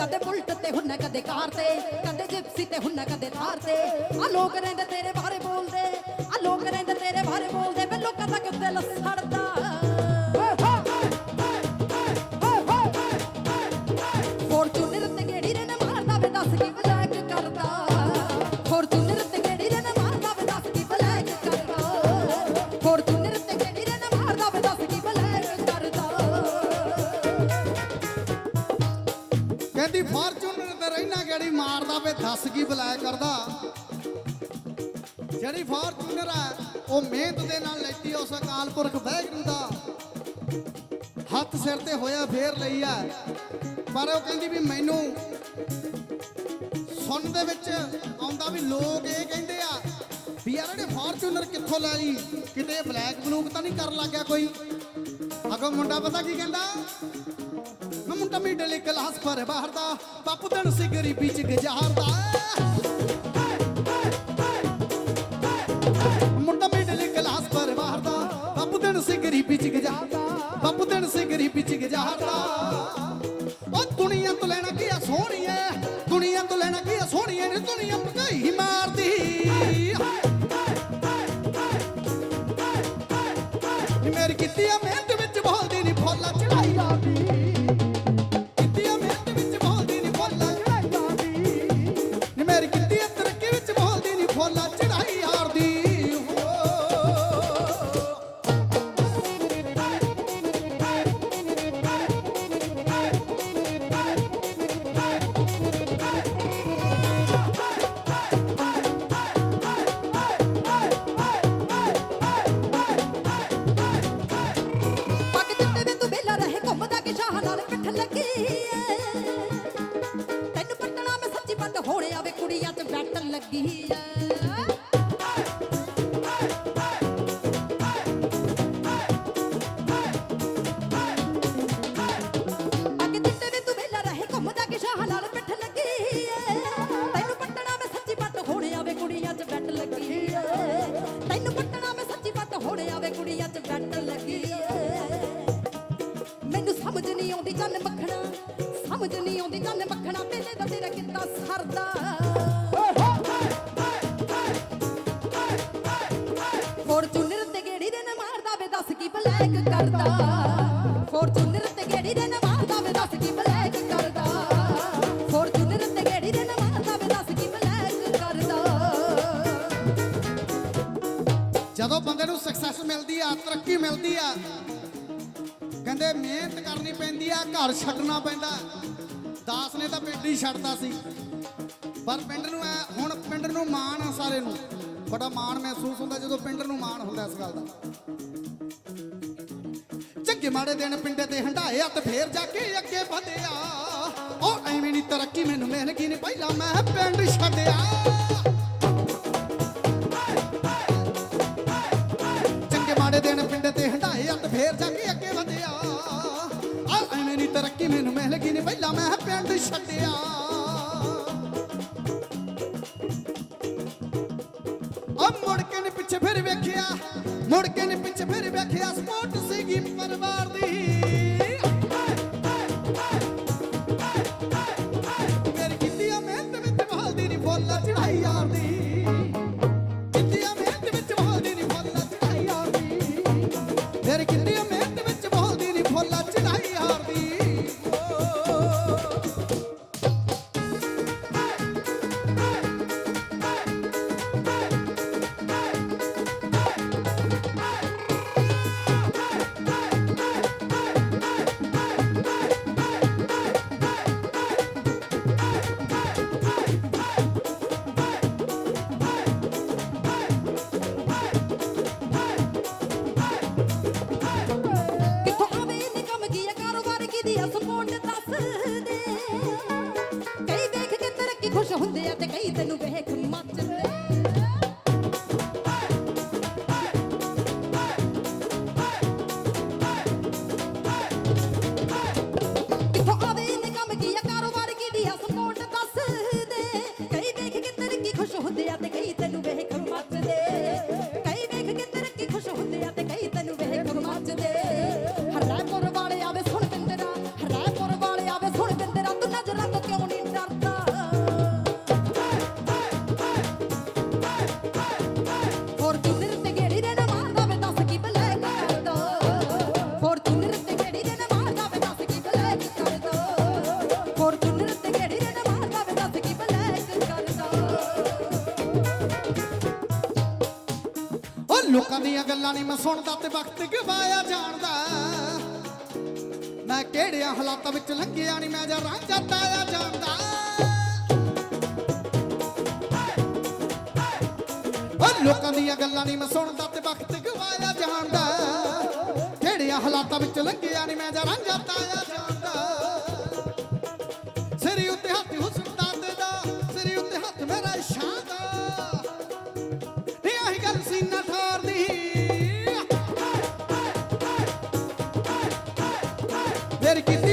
ਕਦੇ ਬੁਲਟ ਤੇ ਹੁੰਨਾ, ਕਦੇ ਕਾਰ ਤੇ, ਕਦੇ ਜਿਪਸੀ ਤੇ ਹੁੰਨਾ, ਕਦੇ ਥਾਰ ਤੇ। ਆ ਲੋਕ ਰਹਿੰਦੇ ਤੇਰੇ ਬਾਰੇ ਬੋਲਦੇ। ਕਹਿੰਦੀ ਫਾਰਚੂਨਰ ਤੇ ਰਹਿਣਾ ਗੜੀ ਮਾਰਦਾ ਵੇ, ਦੱਸ ਕੀ ਬਲਾਇਆ ਕਰਦਾ। ਜਿਹੜੀ ਫਾਰਚੂਨਰ ਹੈ, ਉਹ ਮਿਹਨਤ ਦੇ ਨਾਲ ਲੈਤੀ ਉਸ ਅਕਾਲ ਪੁਰਖ ਵਾਹਿਗੁਰੂ ਦਾ। ਹੱਥ ਸਿਰ ਤੇ ਹੋਇਆ, ਫੇਰ ਲਈ ਆ। ਪਰ ਉਹ ਕਹਿੰਦੀ ਵੀ ਮੈਨੂੰ ਸੁਣਨ ਦੇ ਵਿੱਚ ਆਉਂਦਾ ਵੀ ਲੋਕ ਇਹ ਕਹਿੰਦੇ ਆ ਵੀ ਯਾਰ ਇਹਨੇ ਫਾਰਚੂਨਰ ਕਿੱਥੋਂ ਲੈ ਲਈ? ਕਿਤੇ ਬਲੈਕ ਬਲੂਕ ਤਾਂ ਨਹੀਂ ਕਰਨ ਲੱਗਿਆ ਕੋਈ? ਅਗੋ ਮੁੰਡਾ ਪਤਾ ਕੀ ਕਹਿੰਦਾ? ਮੁੰਡਾ ਮਿਡਲ ਕਲਾਸ ਪਰ ਦਾ ਬਾਪੂ ਤਨ ਸੀ ਗਰੀਬੀ ਚ ਗੁਜ਼ਾਰਦਾ। ਮੁੰਡਾ ਮਿਡਲ ਕਲਾਸ ਪਰ ਬਾਹਰ ਦਾ ਬਾਪੂ ਤਨ ਸੇ ਗਰੀਬੀ ਚ ਗੁਜ਼ਾਰਦਾ। ਬਾਪੂ ਤਨ ਸੀ ਗਰੀਬੀ ਚ ਗੁਜ਼ਾਰਦਾ। ਉਹ ਦੁਨੀਆ ਤੋਂ ਲੈਣਾ ਸਮਝ ਮੱਖਣਾ ਪਹਿਲੇ ਦਾ ਤੇਰਾ ਕਿੱਦਾਂ ਸਰਦਾ। ਫੋਰਚੂਨਰ ਤੇ ਗੇੜੀ ਦੇ ਨਾ ਮਾਰਦਾ ਵੇ, ਦੱਸ ਕੀ ਬਲੈਕ ਕਰਦਾ। ਫੋਰਚੂਨਰ ਤੇ ਗੇੜੀ ਦੇ ਨਾ ਮਾਰਦਾ ਵੇ, ਦੱਸ ਕੀ ਬਲੈਕ ਕਰਦਾ। ਫੋਰਚੂਨਰ ਤੇ ਗੇੜੀ ਦੇ ਨਾ ਮਾਰਦਾ ਵੇ, ਦੱਸ ਕੀ ਬਲੈਕ ਕਰਦਾ। ਜਦੋਂ ਬੰਦੇ ਨੂੰ ਸਕਸੈਸ ਮਿਲਦੀ ਆ, ਤਰੱਕੀ ਮਿਲਦੀ ਆ, ਕਹਿੰਦੇ ਮਿਹਨਤ ਕਰਨੀ ਪੈਂਦੀ ਆ, ਘਰ ਛੱਡਣਾ ਪੈਂਦਾ। ਦਾਸ ਨੇ ਤਾਂ ਪਿੰਡ ਹੀ ਛੱਡਤਾ ਸੀ। ਪਰ ਪਿੰਡ ਨੂੰ ਐ, ਹੁਣ ਪਿੰਡ ਨੂੰ ਮਾਣ ਆ ਸਾਰੇ ਨੂੰ। ਬੜਾ ਮਾਣ ਮਹਿਸੂਸ ਹੁੰਦਾ ਜਦੋਂ ਪਿੰਡ ਨੂੰ ਮਾਣ ਹੁੰਦਾ ਇਸ ਗੱਲ ਦਾ। ਚੰਗੇ ਮਾੜੇ ਦਿਨ ਪਿੰਡੇ ਤੇ ਹੰਡਾਏ ਤੇ ਫੇਰ ਜਾ ਕੇ ਅੱਗੇ ਵਧਿਆ। ਉਹ ਐਵੇਂ ਨਹੀਂ ਤਰੱਕੀ ਮੈਨੂੰ ਮਿਲ ਗਈ ਨਹੀਂ ਪਹਿਲਾਂ ਮੈਂ ਪਿੰਡ ਛੱਡਿਆ। ਚੰਗੇ ਮਾੜੇ ਦਿਨ ਪਿੰਡ ਤੇ ਹੰਡਾਏ ਅੱਤ ਫੇਰ ਜਾ ਕੇ ਅੱਗੇ ਮੈਨੂੰ ਮਿਲ ਗਈ ਪਹਿਲਾਂ ਮੈਂ ਪਿੰਡ ਛੱਡਿਆ। ਆ ਮੁੜ ਕੇ ਨੇ ਪਿੱਛੇ ਫਿਰ ਵੇਖਿਆ, ਮੁੜ ਕੇ ਨੇ ਪਿੱਛੇ ਫਿਰ ਵੇਖਿਆ, ਸਪੋਰਟ ਆ ਤੇ ਕਈ ਗੱਲਾਂ ਨਹੀਂ ਮੈਂ ਸੁਣਦਾ ਤੇ ਵਕਤ ਗਵਾਇਆ ਜਾਣਦਾ? ਮੈਂ ਕਿਹੜਿਆਂ ਹਾਲਾਤਾਂ ਵਿੱਚ ਲੰਘਿਆ ਨਹੀਂ ਮੈਂ ਜਾਂ ਰਾਂਝਾ ਤਾਇਆ ਜਾਣਦਾ? ਲੋਕਾਂ ਦੀਆਂ ਗੱਲਾਂ ਨਹੀਂ ਮੈਂ ਸੁਣਦਾ ਤੇ ਵਕਤ ਗਵਾਇਆ ਜਾਣਦਾ? ਕਿਹੜਿਆਂ ਹਾਲਾਤਾਂ ਵਿੱਚ ਲੰਘਿਆ ਨਹੀਂ ਮੈਂ ਜਾਂ ਰਾਂਝਾ ਤਾਇਆ ਜਾਣਦਾ? ਮੇਰੀ ਕੀਤੀ